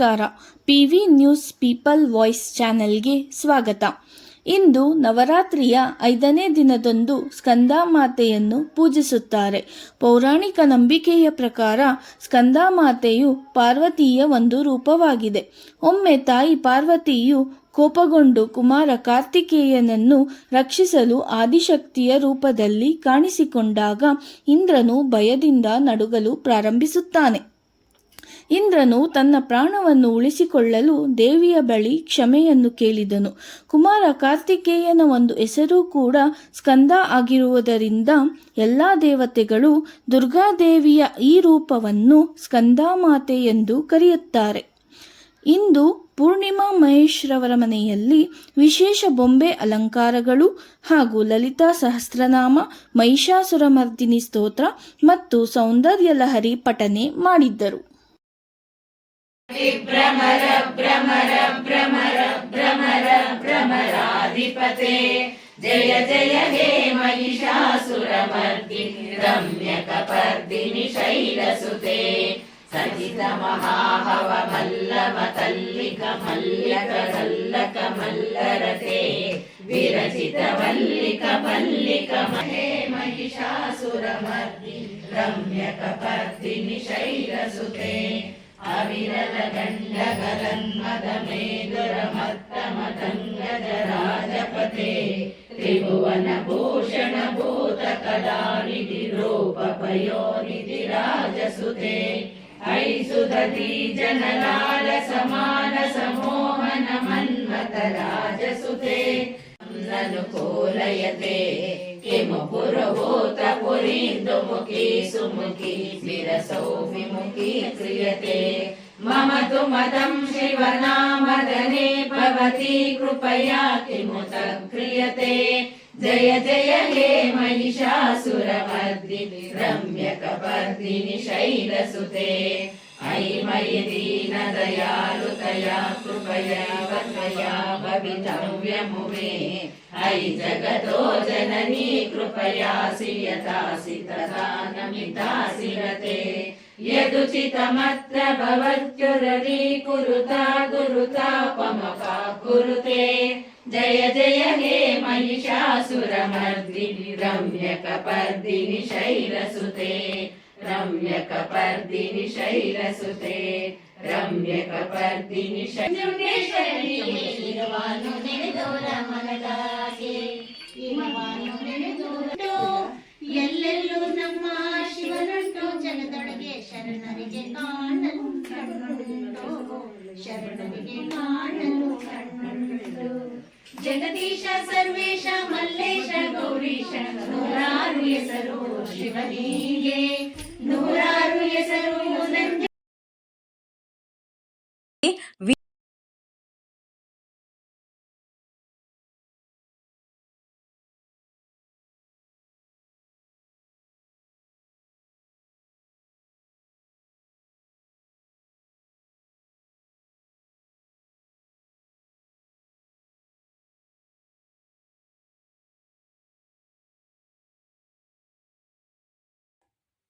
ನಮಸ್ಕಾರ. P V news people voice ಚಾನೆಲ್ಗೆ ಸ್ವಾಗತ. ಇಂದು ನವರಾತ್ರಿಯ ಐದನೇ ದಿನದಂದು ಸ್ಕಂದಾಮಾತೆಯನ್ನು ಪೂಜಿಸುತ್ತಾರೆ. ಪೌರಾಣಿಕ ನಂಬಿಕೆಯ ಪ್ರಕಾರ ಸ್ಕಂದಾಮಾತೆಯು ಪಾರ್ವತಿಯ ಒಂದು ರೂಪವಾಗಿದೆ. ಒಮ್ಮೆ ತಾಯಿ ಪಾರ್ವತಿಯು ಕೋಪಗೊಂಡು ಕುಮಾರ ಕಾರ್ತಿಕೇಯನನ್ನು ರಕ್ಷಿಸಲು ಆದಿಶಕ್ತಿಯ ರೂಪದಲ್ಲಿ ಕಾಣಿಸಿಕೊಂಡಾಗ ಇಂದ್ರನು ಭಯದಿಂದ ನಡುಗಲು ಪ್ರಾರಂಭಿಸುತ್ತಾನೆ. ಇಂದ್ರನು ತನ್ನ ಪ್ರಾಣವನ್ನು ಉಳಿಸಿಕೊಳ್ಳಲು ದೇವಿಯ ಬಳಿ ಕ್ಷಮೆಯನ್ನು ಕೇಳಿದನು. ಕುಮಾರ ಕಾರ್ತಿಕೇಯನ ಒಂದು ಹೆಸರು ಕೂಡ ಸ್ಕಂದ ಆಗಿರುವುದರಿಂದ ಎಲ್ಲ ದೇವತೆಗಳು ದುರ್ಗಾದೇವಿಯ ಈ ರೂಪವನ್ನು ಸ್ಕಂದಾಮಾತೆ ಎಂದು ಕರೆಯುತ್ತಾರೆ. ಇಂದು ಪೂರ್ಣಿಮಾ ಮಹೇಶ್ರವರ ಮನೆಯಲ್ಲಿ ವಿಶೇಷ ಬೊಂಬೆ ಅಲಂಕಾರಗಳು ಹಾಗೂ ಲಲಿತಾ ಸಹಸ್ರನಾಮ, ಮಹಿಷಾಸುರಮರ್ದಿನಿ ಸ್ತೋತ್ರ ಮತ್ತು ಸೌಂದರ್ಯ ಲಹರಿ ಪಠನೆ ಮಾಡಿದ್ದರು. अधिपते जय जय हे महिषासुरमर्दिनि रम्यकपर्दिनि शैलसुते सजित महाहव मल्लव तल्लिक मल्लिक कल्लक मल्लरते विरचित वल्लिक मल्लिक हे महिषासुरमर्दिनि रम्यकपर्दिनि शैलसुते अविरल गण्डकलन्मद मेदुरमत्तमदङ्गजराजपते त्रिभुवन भूषण भूतकलानिधि रूपपयोनिधि राजसुते ऐसुदती जनलाल समानस मोहन मन्मथ राजसुते ननुकूलयते किमु पुरभूत पुरीन्दुमुखी सुमुखी विरसौ विमुखी क्रियते मम तु मदं शिवनामदने भवती कृपया किमुत क्रियते जय जय हे महिषासुरमर्दिनि रम्यकपर्दिनि शैलसुते अयि मयि दीनदयालुतया कृपया वत्मया भवितव्यमु मे अयि जगतो जननी कृपयासि यथासि तथा नमितासि रते यदुचितमत्र भवत्युररी कुरुता गुरुतापमपा कुरुते। जय जय हे महिषासुरमर्दिनि, रम्यकपर्दिनि शैलसुते। रम्यकपर्दिनि शैलसुते। रम्यकपर्दिनि शैलसुते ಶರಣರಿಗೆ ಕಾಣಲು ಕಣ್ಣುಂಟು. ಜಗದೀಶ ಸರ್ವೇಶ ಮಲ್ಲೇಶ ಗೌರೀಶ ನೂರಾರು ಹೆಸರು ಶಿವನಿಗೆ ನೂರಾರು ಹೆಸರು ನಂಜ